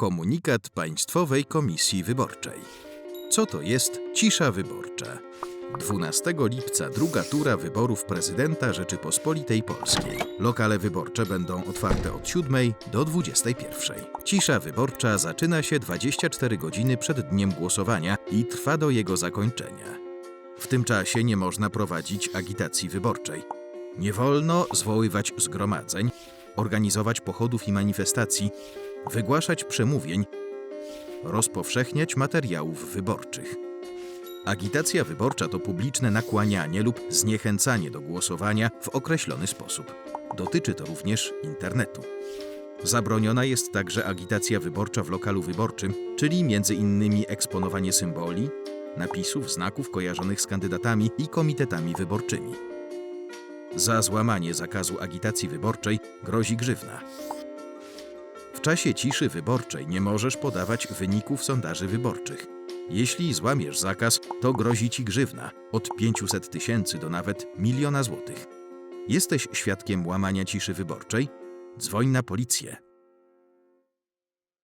Komunikat Państwowej Komisji Wyborczej. Co to jest cisza wyborcza? 12 lipca druga tura wyborów prezydenta Rzeczypospolitej Polskiej. Lokale wyborcze będą otwarte od 7 do 21. Cisza wyborcza zaczyna się 24 godziny przed dniem głosowania i trwa do jego zakończenia. W tym czasie nie można prowadzić agitacji wyborczej. Nie wolno zwoływać zgromadzeń, organizować pochodów i manifestacji, wygłaszać przemówień, rozpowszechniać materiałów wyborczych. Agitacja wyborcza to publiczne nakłanianie lub zniechęcanie do głosowania w określony sposób. Dotyczy to również internetu. Zabroniona jest także agitacja wyborcza w lokalu wyborczym, czyli innymi eksponowanie symboli, napisów, znaków kojarzonych z kandydatami i komitetami wyborczymi. Za złamanie zakazu agitacji wyborczej grozi grzywna. W czasie ciszy wyborczej nie możesz podawać wyników sondaży wyborczych. Jeśli złamiesz zakaz, to grozi ci grzywna od 500 tysięcy do nawet miliona złotych. Jesteś świadkiem łamania ciszy wyborczej? Dzwoń na policję